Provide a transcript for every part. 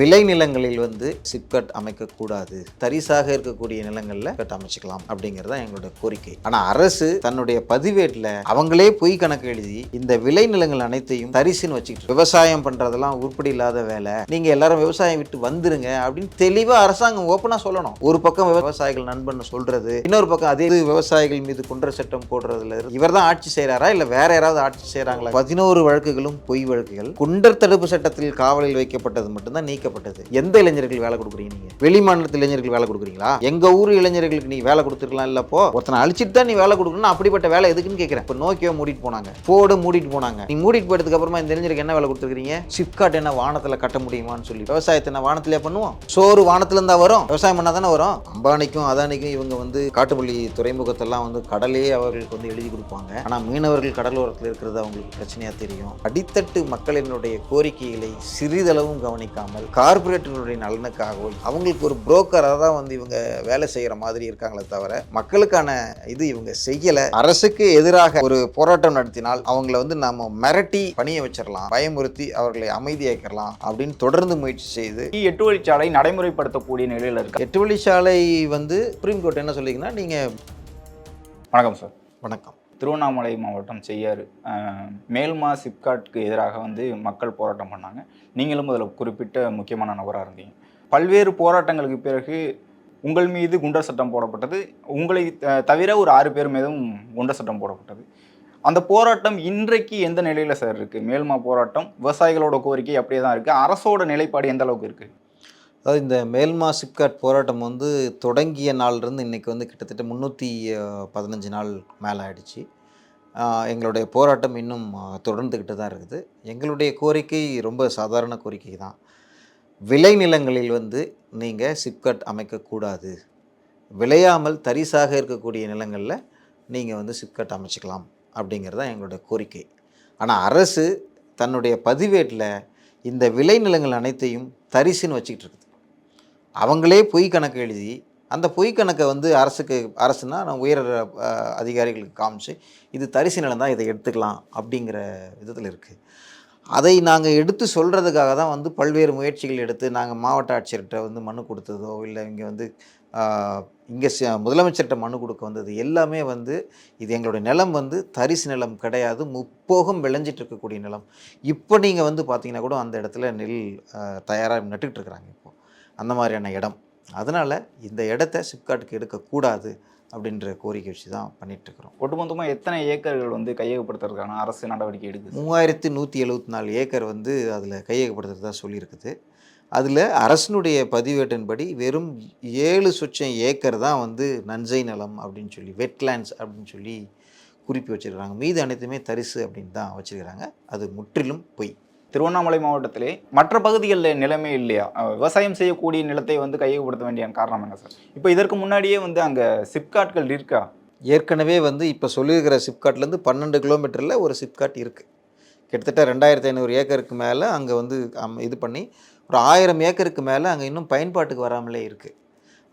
விளைநிலங்களில் வந்து சிப்கட் அமைக்கக்கூடாது. தரிசாக இருக்கக்கூடிய நிலங்களில் கட் அமைச்சுக்கலாம் அப்படிங்கிறது தான் கோரிக்கை. ஆனால் அரசு தன்னுடைய பதிவேட்டில் அவங்களே பொய் கணக்கு எழுதி இந்த விளைநிலங்கள் அனைத்தையும் தரிசுன்னு வச்சுக்கிட்டு விவசாயம் பண்ணுறதெல்லாம் உருப்படி இல்லாத வேலை. நீங்கள் எல்லாரும் விவசாயம் விட்டு வந்துருங்க அப்படின்னு தெளிவாக அரசாங்கம் ஓப்பனாக சொல்லணும். ஒரு பக்கம் விவசாயிகள் நண்பன் சொல்கிறது இன்னொரு பக்கம் அதே விவசாயிகள் மீது குன்ற சட்டம் போடுறதுல இவர் தான் ஆட்சி செய்கிறாரா இல்லை வேற யாராவது ஆட்சி செய்கிறாங்களா பதினோரு வழக்குகளும் பொய் வழக்குகள். குண்டர் தடுப்பு சட்டத்தில் காவலில் வைக்கப்பட்டது மட்டும்தான் பாதிக்கப்பட்டது. எந்த இளைஞர்கள் வேலை கொடுக்குறீங்க நீங்க? வெளி மாநிலத்தில் இளைஞர்கள் வேலை கொடுக்குறீங்களா? எங்க ஊர் இளைஞர்களுக்கு நீ வேலை கொடுத்துருக்கலாம் இல்லப்போ? ஒருத்தனை அழிச்சிட்டு தான் நீ வேலை கொடுக்கணும் அப்படிப்பட்ட வேலை எதுக்குன்னு கேட்குறேன் இப்போ நோக்கியோ மூடிட்டு போனாங்க. போர்டு மூடிட்டு போனாங்க. நீ மூடிட்டு போயிட்டதுக்கு அப்புறமா இந்த இளைஞருக்கு என்ன வேலை கொடுத்துருக்கீங்க? சிப்காட் என்ன வானத்தில் கட்ட முடியுமான்னு சொல்லி. விவசாயத்தை என்ன வானத்திலே பண்ணுவோம்? சோறு வானத்துல இருந்தா வரும். விவசாயம் பண்ணா தானே வரும்? அம்பானிக்கும் அதானிக்கும் இவங்க வந்து காட்டுப்பள்ளி துறைமுகத்தெல்லாம் வந்து கடலே அவர்களுக்கு வந்து எழுதி கொடுப்பாங்க. ஆனா மீனவர்கள் கடலோரத்தில் இருக்கிறது அவங்களுக்கு பிரச்சனையா தெரியும். அடித்தட்டு மக்களினுடைய கோரிக்கைகளை சிறிதளவும் கவனிக்காமல் கார்பரேட்டுகளுடைய நலனுக்காகவோ அவங்களுக்கு ஒரு புரோக்கராக தான் வந்து இவங்க வேலை செய்கிற மாதிரி இருக்காங்களே தவிர மக்களுக்கான இது இவங்க செய்யலை. அரசுக்கு எதிராக ஒரு போராட்டம் நடத்தினால் அவங்கள வந்து நாம மிரட்டி பணிய வச்சிடலாம் பயமுறுத்தி அவர்களை அமைதியாக்கலாம் அப்படின்னு தொடர்ந்து முயற்சி செய்து எட்டு வழிச்சாலை நடைமுறைப்படுத்தக்கூடிய நிலையில் இருக்கு. எட்டு வழிச்சாலை வந்து சுப்ரீம் கோர்ட் என்ன சொல்லிங்கன்னா நீங்கள் வணக்கம் சார் வணக்கம். திருவண்ணாமலை மாவட்டம் செய்யாறு. மேல்மா சிப்காட்க்கு எதிராக வந்து மக்கள் போராட்டம் பண்ணாங்க. நீங்களும் அதில் குறிப்பிட்ட முக்கியமான நபராக இருந்தீங்க. பல்வேறு போராட்டங்களுக்கு பிறகு உங்கள் மீது குண்டர் சட்டம் போடப்பட்டது. உங்களை தவிர ஒரு ஆறு பேர் மீதும் குண்டர் சட்டம் போடப்பட்டது. அந்த போராட்டம் இன்றைக்கு எந்த நிலையில் சார் இருக்குது மேல்மா போராட்டம் விவசாயிகளோட கோரிக்கை அப்படியே தான் இருக்குது அரசோட நிலைப்பாடு எந்த அளவுக்கு இருக்குது அதாவது இந்த மேல்மா சிப்காட் போராட்டம் வந்து தொடங்கிய நாள்லேருந்து இன்றைக்கி வந்து கிட்டத்தட்ட முந்நூற்றி பதினஞ்சு நாள் மேலே ஆயிடுச்சு. எங்களுடைய போராட்டம் இன்னும் தொடர்ந்துக்கிட்டு தான் இருக்குது. எங்களுடைய கோரிக்கை ரொம்ப சாதாரண கோரிக்கை தான். விளைநிலங்களில் வந்து நீங்கள் சிப்காட் அமைக்கக்கூடாது. விளையாமல் தரிசாக இருக்கக்கூடிய நிலங்களில் நீங்கள் வந்து சிப்காட் அமைச்சிக்கலாம் அப்படிங்கிறது தான் எங்களுடைய கோரிக்கை. ஆனால் அரசு தன்னுடைய பதிவேட்டில் இந்த விளைநிலங்கள் அனைத்தையும் தரிசுன்னு வச்சுக்கிட்டு இருக்குது. அவங்களே பொய் கணக்கு எழுதி அந்த பொய் கணக்கை வந்து அரசுக்கு அரசுனா நான் உயர் அதிகாரிகளுக்கு காமிச்சு இது தரிசு நிலம் தான் இதை எடுத்துக்கலாம் அப்படிங்கிற விதத்தில் இருக்குது அதை நாங்கள் எடுத்து சொல்கிறதுக்காக தான் வந்து பல்வேறு முயற்சிகள் எடுத்து நாங்கள் மாவட்ட ஆட்சியர்கிட்ட வந்து மனு கொடுத்ததோ இல்லை இங்கே வந்து இங்கே முதலமைச்சர்கிட்ட மனு கொடுக்க வந்தது எல்லாமே வந்து இது எங்களுடைய நிலம் வந்து தரிசு நிலம் கிடையாது முப்போகம் விளைஞ்சிட்டு இருக்கக்கூடிய நிலம். இப்போ நீங்கள் வந்து பார்த்தீங்கன்னா கூட அந்த இடத்துல நெல் தயாராக நட்டுக்கிட்டு இருக்கிறாங்க. அந்த மாதிரியான இடம். அதனால் இந்த இடத்த சிப்காட்டுக்கு எடுக்கக்கூடாது அப்படின்ற கோரிக்கை வச்சு தான் பண்ணிகிட்ருக்குறோம் ஒட்டுமொத்தமாக எத்தனை ஏக்கர்கள் வந்து கையகப்படுத்துறதுக்கான அரசு நடவடிக்கை எடுக்குது? மூவாயிரத்தி நூற்றி எழுபத்தி நாலு ஏக்கர் வந்து அதில் கையகப்படுத்துறதா சொல்லியிருக்குது. அதில் அரசனுடைய பதிவேட்டின்படி வெறும் ஏழு சொச்சம் ஏக்கர் தான் வந்து நஞ்சை நிலம் அப்படின்னு சொல்லி வெட்லேண்ட்ஸ் அப்படின்னு சொல்லி குறிப்பி வச்சுருக்காங்க மீது அனைத்துமே தரிசு அப்படின்னு தான் வச்சுருக்கிறாங்க. அது முற்றிலும் பொய். திருவண்ணாமலை மாவட்டத்திலே மற்ற பகுதிகளில் நிலைமை இல்லையா? விவசாயம் செய்யக்கூடிய நிலத்தை வந்து கையகப்படுத்த வேண்டிய காரணம் என்ன சார்? இப்போ இதற்கு முன்னாடியே வந்து அங்கே சிப்காட்கள் இருக்கா? ஏற்கனவே வந்து இப்போ சொல்லியிருக்கிற சிப்காட்லேருந்து பன்னெண்டு கிலோமீட்டரில் ஒரு சிப்காட் இருக்குது கிட்டத்தட்ட ரெண்டாயிரத்தி ஐநூறு ஏக்கருக்கு மேலே அங்கே வந்து அம், இது பண்ணி ஒரு ஆயிரம் ஏக்கருக்கு மேலே அங்கே இன்னும் பயன்பாட்டுக்கு வராமலே இருக்குது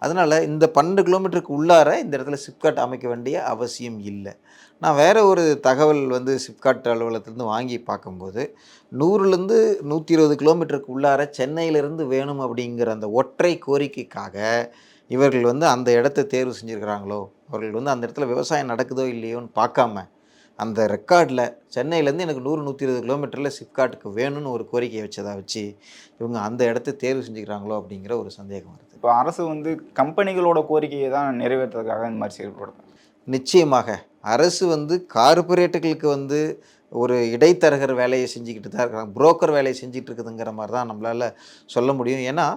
அதனால் இந்த பன்னெண்டு கிலோமீட்டருக்கு உள்ளார இந்த இடத்துல சிப்காட் அமைக்க வேண்டிய அவசியம் இல்லை. நான் வேறு ஒரு தகவல் வந்து சிப்காட் அலுவலகத்துலேருந்து வாங்கி பார்க்கும்போது நூறுலேருந்து நூற்றி இருபது கிலோமீட்டருக்கு உள்ளார சென்னையிலேருந்து வேணும் அப்படிங்கிற அந்த ஒற்றை கோரிக்கைக்காக இவர்கள் வந்து அந்த இடத்த தேர்வு செஞ்சுருக்கிறாங்களோ அவர்கள் வந்து அந்த இடத்துல விவசாயம் நடக்குதோ இல்லையோன்னு பார்க்காம அந்த ரெக்கார்டில் சென்னையிலேருந்து எனக்கு நூறு நூற்றி இருபது கிலோமீட்டரில் சிப்காட்டுக்கு வேணும்னு ஒரு கோரிக்கையை வச்சதா வச்சு இவங்க அந்த இடத்த தேர்வு செஞ்சுக்கிறாங்களோ அப்படிங்கிற ஒரு சந்தேகம் வருது. இப்போ அரசு வந்து கம்பெனிகளோட கோரிக்கையை தான் நிறைவேற்றுறதுக்காக இந்த மாதிரி செயல்படுது. நிச்சயமாக. அரசு வந்து கார்பரேட்டுகளுக்கு வந்து ஒரு இடைத்தரகர் வேலையை செஞ்சுக்கிட்டு தான் இருக்கிறாங்க புரோக்கர் வேலையை செஞ்சுட்டு இருக்குதுங்கிற மாதிரி தான் நம்மளால் சொல்ல முடியும். ஏன்னா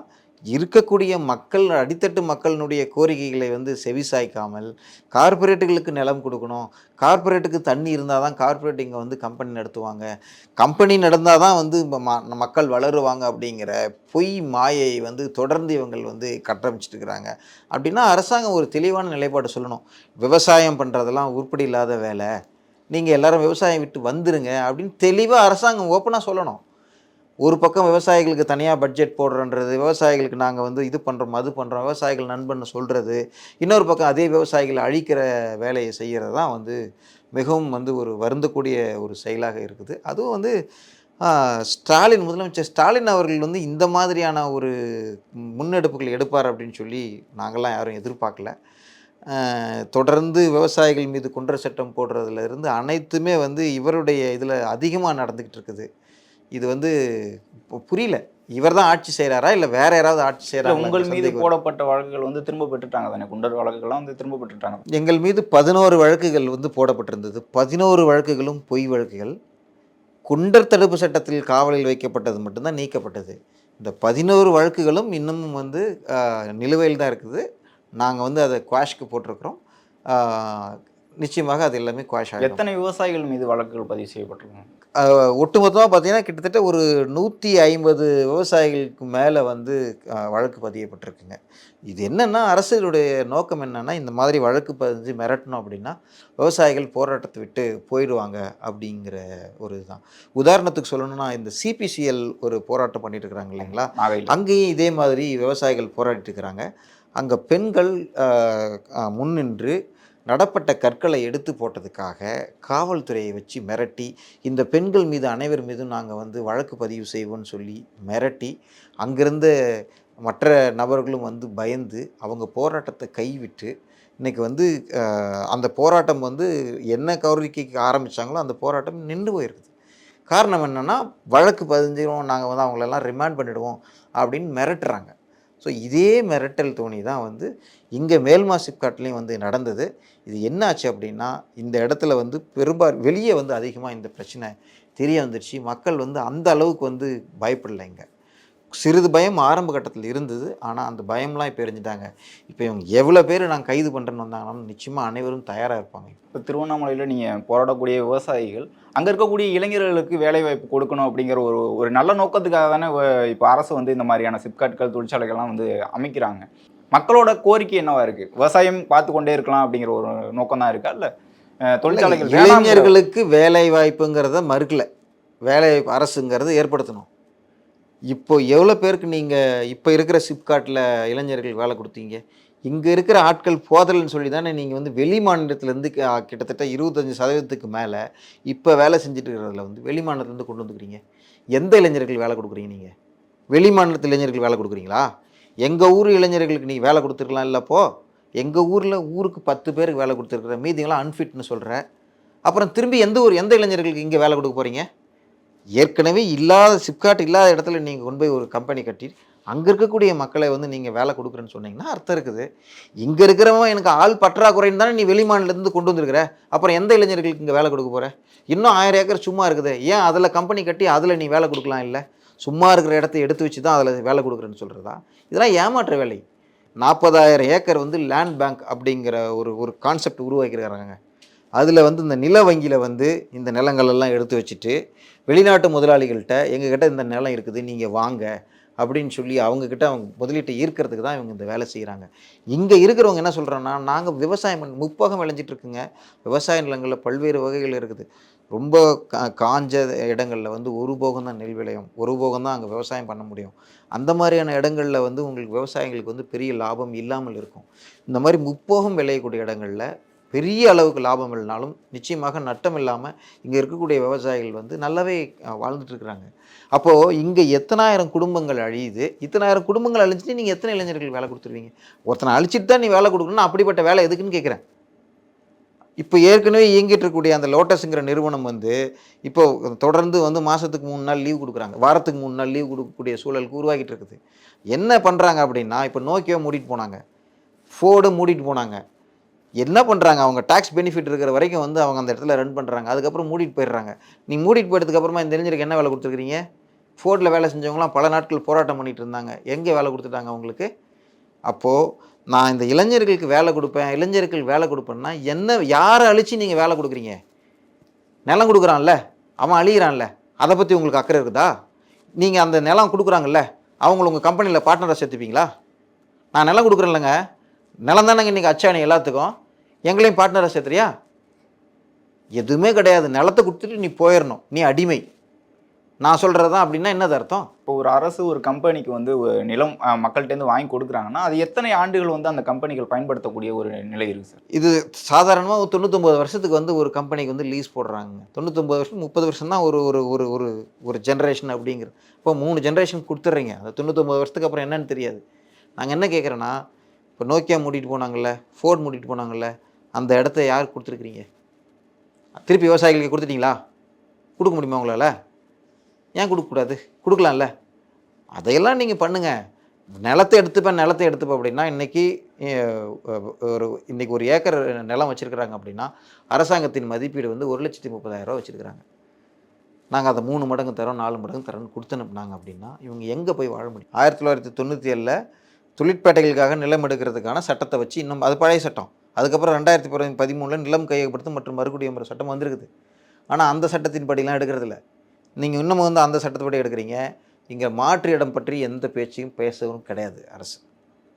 இருக்கக்கூடிய மக்கள் அடித்தட்டு மக்களினுடைய கோரிக்கைகளை வந்து செவிசாய்க்காமல் கார்பரேட்டுகளுக்கு நிலம் கொடுக்கணும். கார்பரேட்டுக்கு தண்ணி இருந்தால் தான் கார்பரேட் இங்கே வந்து கம்பெனி நடத்துவாங்க. கம்பெனி நடந்தால் தான் வந்து ம- மக்கள் வளருவாங்க அப்படிங்கிற பொய் மாயை வந்து தொடர்ந்து இவங்கள் வந்து கட்டமைச்சிட்டு இருக்கிறாங்க. அப்படின்னா அரசாங்கம் ஒரு தெளிவான நிலைப்பாடு சொல்லணும். விவசாயம் பண்ணுறதெல்லாம் உருப்படி இல்லாத வேலை. நீங்கள் எல்லோரும் விவசாயம் விட்டு வந்துருங்க அப்படின்னு தெளிவாக அரசாங்கம் ஓப்பனாக சொல்லணும். ஒரு பக்கம் விவசாயிகளுக்கு தனியாக பட்ஜெட் போடுறன்றது விவசாயிகளுக்கு நாங்கள் வந்து இது பண்ணுறோம் அது பண்ணுறோம் விவசாயிகள் நண்பன் சொல்கிறது இன்னொரு பக்கம் அதே விவசாயிகளை அழிக்கிற வேலையை செய்கிறது தான் வந்து மிகவும் வந்து ஒரு வருந்தக்கூடிய ஒரு செயலாக இருக்குது. அதுவும் வந்து ஸ்டாலின் முதலமைச்சர் ஸ்டாலின் அவர்கள் வந்து இந்த மாதிரியான ஒரு முன்னெடுப்புகள் எடுப்பார் அப்படின்னு சொல்லி நாங்கள்லாம் யாரும் எதிர்பார்க்கல. தொடர்ந்து விவசாயிகள் மீது குன்ற சட்டம் போடுறதுல இருந்து அனைத்துமே வந்து இவருடைய இதில் அதிகமாக நடந்துக்கிட்டு இருக்குது. இது வந்து புரியல. இவர் தான் ஆட்சி செய்கிறாரா இல்லை வேற யாராவது ஆட்சி செய்கிறாங்க உங்கள் மீது போடப்பட்ட வழக்குகள் வந்து திரும்ப பெற்றுட்டாங்க தானே? குண்டர் வழக்குகள்லாம் வந்து திரும்ப பெற்றுட்டாங்க. எங்கள் மீது பதினோரு வழக்குகள் வந்து போடப்பட்டிருந்தது. பதினோரு வழக்குகளும் பொய் வழக்குகள். குண்டர் தடுப்பு சட்டத்தில் காவலில் வைக்கப்பட்டது மட்டும்தான் நீக்கப்பட்டது. இந்த பதினோரு வழக்குகளும் இன்னமும் வந்து நிலுவையில் தான் இருக்குது. நாங்கள் வந்து அதை குவாஷ்க்கு போட்டிருக்கிறோம். நிச்சயமாக அது எல்லாமே குவாஷ் ஆகிடும் எத்தனை விவசாயிகள் மீது வழக்குகள் பதிவு செய்யப்பட்டிருக்காங்க ஒட்டுமொத்தமாக பார்த்தீங்கன்னா கிட்டத்தட்ட ஒரு நூற்றி ஐம்பது விவசாயிகளுக்கு மேலே வந்து வழக்கு பதியப்பட்டிருக்குங்க. இது என்னென்னா அரசுடைய நோக்கம் என்னென்னா இந்த மாதிரி வழக்கு பதிஞ்சு மிரட்டணும் அப்படின்னா விவசாயிகள் போராட்டத்தை விட்டு போயிடுவாங்க அப்படிங்கிற ஒரு இதுதான். உதாரணத்துக்கு சொல்லணும்னா இந்த சிபிசிஎல் ஒரு போராட்டம் பண்ணிட்டு இருக்கிறாங்க இல்லைங்களா? அங்கேயும் இதே மாதிரி விவசாயிகள் போராடிட்டு இருக்கிறாங்க. அங்கே பெண்கள் முன்னின்று நடப்பட்ட கற்களை எடுத்து போட்டதுக்காக காவல்துறையை வச்சு மிரட்டி இந்த பெண்கள் மீது அனைவர் மீதும் நாங்கள் வந்து வழக்கு பதிவு செய்வோம்னு சொல்லி மிரட்டி அங்கிருந்த மற்ற நபர்களும் வந்து பயந்து அவங்க போராட்டத்தை கைவிட்டு இன்றைக்கி வந்து அந்த போராட்டம் வந்து என்ன கோரிக்கைக்கு ஆரம்பித்தாங்களோ அந்த போராட்டம் நின்று போயிருக்குது. காரணம் என்னென்னா வழக்கு பதிஞ்சிடும் நாங்கள் வந்து அவங்களெல்லாம் ரிமாண்ட் பண்ணிவிடுவோம் அப்படின்னு மிரட்டுறாங்க. ஸோ இதே மிரட்டல் தோணி தான் வந்து இங்கே மேல்மா சிப்காட்லேயும் வந்து நடந்தது. இது என்னாச்சு அப்படின்னா இந்த இடத்துல வந்து பெரும்பால் வெளியே வந்து அதிகமாக இந்த பிரச்சனை தெரிய வந்துருச்சு. மக்கள் வந்து அந்த அளவுக்கு வந்து பயப்படலை இங்கே சிறிது பயம் ஆரம்ப கட்டத்தில் இருந்தது. ஆனால் அந்த பயம்லாம் இப்போ எரிஞ்சிட்டாங்க. இப்போ இவங்க எவ்வளோ பேர் நாங்கள் கைது பண்ணுறேன்னு வந்தாங்கன்னாலும் நிச்சயமாக அனைவரும் தயாராக இருப்பாங்க. இப்போ திருவண்ணாமலையில் நீங்கள் போராடக்கூடிய விவசாயிகள் அங்கே இருக்கக்கூடிய இளைஞர்களுக்கு வேலை வாய்ப்பு கொடுக்கணும் அப்படிங்கிற ஒரு ஒரு நல்ல நோக்கத்துக்காக தானே இப்போ அரசு வந்து இந்த மாதிரியான சிப்காட்கள் தொழிற்சாலைகள்லாம் வந்து அமைக்கிறாங்க. மக்களோட கோரிக்கை என்னவா இருக்கு? விவசாயம் பார்த்து கொண்டே இருக்கலாம் அப்படிங்கிற ஒரு நோக்கம் தான் இருக்கா? இல்லை தொழிற்சாலைகள் இளைஞர்களுக்கு வேலை வாய்ப்புங்கிறத மறுக்கல. வேலை வாய்ப்பு அரசுங்கிறத ஏற்படுத்தணும். இப்போ எவ்வளோ பேருக்கு நீங்கள் இப்போ இருக்கிற சிப்காட்டில் இளைஞர்கள் வேலை கொடுத்தீங்க? இங்கே இருக்கிற ஆட்கள் போதல்னு சொல்லி தானே நீங்கள் வந்து வெளி மாநிலத்திலேருந்து கிட்டத்தட்ட இருபத்தஞ்சி சதவீதத்துக்கு மேலே இப்போ வேலை செஞ்சுட்டு இருக்கிறதுல வந்து வெளி மாநிலத்துலேருந்து கொண்டு வந்துக்கிறீங்க. எந்த இளைஞர்கள் வேலை கொடுக்குறீங்க நீங்கள் வெளி மாநிலத்து இளைஞர்கள் வேலை கொடுக்குறீங்களா? எங்கள் ஊர் இளைஞர்களுக்கு நீங்கள் வேலை கொடுத்துருக்கலாம் இல்லைப்போ எங்கள் ஊரில் ஊருக்கு பத்து பேருக்கு வேலை கொடுத்துருக்குற மீதிங்களாம் அன்ஃபிட்னு சொல்கிற அப்புறம் திரும்பி எந்த ஊர் எந்த இளைஞர்களுக்கு இங்கே வேலை கொடுக்க போகிறீங்க ஏற்கனவே இல்லாத சிப்காட் இல்லாத இடத்துல நீங்கள் கொண்டு போய் ஒரு கம்பெனி கட்டி அங்கே இருக்கக்கூடிய மக்களை வந்து நீங்கள் வேலை கொடுக்குறேன்னு சொன்னீங்கன்னா அர்த்தம் இருக்குது. இங்கே இருக்கிறவன் எனக்கு ஆள் பற்றாக்குறைன்னு தானே நீ வெளிமாநிலத்துலேருந்து கொண்டு வந்திருக்கிற? அப்புறம் எந்த இளைஞர்களுக்கு இங்கே வேலை கொடுக்க போகிற இன்னும் ஆயிரம் ஏக்கர் சும்மா இருக்குது. ஏன் அதில் கம்பெனி கட்டி அதில் நீ வேலை கொடுக்கலாம் இல்லை? சும்மா இருக்கிற இடத்த எடுத்து வச்சு தான் அதில் வேலை கொடுக்குறேன்னு சொல்கிறதா இதெல்லாம் ஏமாற்ற வேலை. நாற்பதாயிரம் ஏக்கர் வந்து லேண்ட் பேங்க் அப்படிங்கிற ஒரு ஒரு கான்செப்ட் உருவாக்கியிருக்கிறாங்க அதில் வந்து இந்த நில வங்கியில் வந்து இந்த நிலங்கள் எல்லாம் எடுத்து வச்சுட்டு வெளிநாட்டு முதலாளிகள்கிட்ட எங்ககிட்ட இந்த நிலம் இருக்குது நீங்கள் வாங்க அப்படின்னு சொல்லி அவங்கக்கிட்ட அவங்க முதலீட்டை ஈர்க்கிறதுக்கு தான் இவங்க இந்த வேலை செய்கிறாங்க இங்கே இருக்கிறவங்க என்ன சொல்கிறோன்னா நாங்கள் விவசாயம் பண்ண முப்போகம் விளைஞ்சிட்டுருக்குங்க விவசாய நிலங்களில் பல்வேறு வகைகள் இருக்குது. ரொம்ப கா காஞ்ச இடங்களில் வந்து ஒரு போகம் தான் நெல் விளையும். ஒரு போகம் தான் அங்கே விவசாயம் பண்ண முடியும். அந்த மாதிரியான இடங்களில் வந்து உங்களுக்கு விவசாயிகளுக்கு வந்து பெரிய லாபம் இல்லாமல் இருக்கும். இந்த மாதிரி முப்போகம் விளையக்கூடிய இடங்களில் பெரிய அளவுக்கு லாபம் இல்லைனாலும் நிச்சயமாக நட்டம் இல்லாமல் இங்கே இருக்கக்கூடிய விவசாயிகள் வந்து நல்லாவே வாழ்ந்துட்டுருக்குறாங்க அப்போது இங்கே எத்தனாயிரம் குடும்பங்கள் அழியுது. இத்தனாயிரம் குடும்பங்கள் அழிஞ்சிட்டு நீங்கள் எத்தனை இளைஞர்கள் வேலை கொடுத்துருவீங்க? ஒருத்தனை அழிச்சிட்டு தான் நீ வேலை கொடுக்கணும்னா அப்படிப்பட்ட வேலை எதுக்குன்னு கேட்குறேன். இப்போ ஏற்கனவே இயங்கிட்டு இருக்கக்கூடிய அந்த லோட்டஸுங்கிற நிறுவனம் வந்து இப்போ தொடர்ந்து வந்து மாதத்துக்கு மூணு நாள் லீவ் கொடுக்குறாங்க. வாரத்துக்கு மூணு நாள் லீவ் கொடுக்கக்கூடிய சூழலுக்கு உருவாக்கிட்டு இருக்குது. என்ன பண்ணுறாங்க அப்படின்னா இப்போ நோக்கியோ மூடிட்டு போனாங்க. ஃபோர்டு மூடிட்டு போனாங்க. என்ன பண்ணுறாங்க அவங்க டேக்ஸ் பெனிஃபிட் இருக்கிற வரைக்கும் வந்து அவங்க அந்த இடத்துல ரன் பண்ணுறாங்க அதுக்கப்புறம் மூடிட்டு போயிடுறாங்க. நீ மூடிட்டு போயிட்டதுக்கப்புறமா இந்த இளைஞருக்கு என்ன வேலை கொடுத்துருக்கீங்க ஃபோர்டில் வேலை செஞ்சவங்களாம் பல நாட்கள் போராட்டம் பண்ணிகிட்டு இருந்தாங்க. எங்கே வேலை கொடுத்துட்டாங்க அவங்களுக்கு அப்போது நான் இந்த இளைஞர்களுக்கு வேலை கொடுப்பேன் இளைஞர்கள் வேலை கொடுப்பேன்னா என்ன யாரை அழிச்சு நீங்கள் வேலை கொடுக்குறீங்க? நிலம் கொடுக்குறான்ல. அவன் அழிகிறான்ல அதை பற்றி உங்களுக்கு அக்கறை இருக்குதா? நீங்கள் அந்த நிலம் கொடுக்குறாங்கல்ல. அவங்கள உங்கள் கம்பெனியில் பார்ட்னராக சேர்த்துப்பீங்களா? நான் நிலம் கொடுக்குறேன்லங்க. நிலம் தானேங்க இன்றைக்கி அச்சாணி எல்லாத்துக்கும். எங்களையும் பார்ட்னராக சேர்த்துறியா? எதுவுமே கிடையாது. நிலத்தை கொடுத்துட்டு நீ போயிடணும் நீ அடிமை. நான் சொல்கிறது தான் அப்படின்னா என்னது அர்த்தம்? இப்போ ஒரு அரசு ஒரு கம்பெனிக்கு வந்து நிலம் மக்கள்கிட்டேருந்து வாங்கி கொடுக்குறாங்கன்னா அது எத்தனை ஆண்டுகள் வந்து அந்த கம்பெனிகள் பயன்படுத்தக்கூடிய ஒரு நிலை இருக்கு சார்? இது சாதாரணமாக தொண்ணூத்தொம்பது வருஷத்துக்கு வந்து ஒரு கம்பெனிக்கு வந்து லீஸ் போடுறாங்க. தொண்ணூத்தொம்பது வருஷம் முப்பது வருஷம் தான் ஒரு ஒரு ஒரு ஒரு ஒரு ஜென்ரேஷன் அப்படிங்கிறது இப்போ மூணு ஜென்ரேஷன் கொடுத்துட்றீங்க. அந்த தொண்ணூத்தொம்பது வருஷத்துக்கு அப்புறம் என்னன்னு தெரியாது. நாங்கள் என்ன கேட்குறோன்னா இப்போ நோக்கியா மூடிட்டு போனாங்கல்ல ஃபோர்ட் மூடிட்டு போனாங்கல்ல அந்த இடத்த யார் கொடுத்துருக்குறீங்க? திருப்பி விவசாயிகளுக்கு கொடுத்துட்டீங்களா? கொடுக்க முடியுமா உங்களால்? ஏன் கொடுக்கக்கூடாது? கொடுக்கலாம்ல. அதையெல்லாம் நீங்கள் பண்ணுங்கள் நிலத்தை எடுத்துப்பேன் நிலத்தை எடுத்துப்பேன் அப்படின்னா இன்றைக்கி ஒரு இன்றைக்கி ஒரு ஏக்கர் நிலம் வச்சுருக்குறாங்க அப்படின்னா அரசாங்கத்தின் மதிப்பீடு வந்து ஒரு லட்சத்தி முப்பதாயிரரூவா வச்சுருக்குறாங்க. நாங்கள் அதை மூணு மடங்கு தரோம் நாலு மடங்கு தரோன்னு கொடுத்து அனுப்புனாங்க அப்படின்னா இவங்க எங்கே போய் வாழ முடியும்? ஆயிரத்தி தொள்ளாயிரத்தி தொண்ணூற்றி ஏழில் தொழிற்பேட்டைகளுக்காக நிலம் எடுக்கிறதுக்கான சட்டத்தை வச்சு இன்னும் அது பழைய சட்டம். அதுக்கப்புறம் ரெண்டாயிரத்தி பதி பதிமூணில் நிலம் கையகப்படுத்தும் மற்றும் மறுகுடியமுறை சட்டம் வந்திருக்குது. ஆனால் அந்த சட்டத்தின் படிலாம் எடுக்கிறதில்ல. நீங்கள் இன்னமும் வந்து அந்த சட்டத்துப்படி எடுக்கிறீங்க. இங்கே மாற்று இடம் பற்றி எந்த பேச்சையும் பேசவும் கிடையாது அரசு.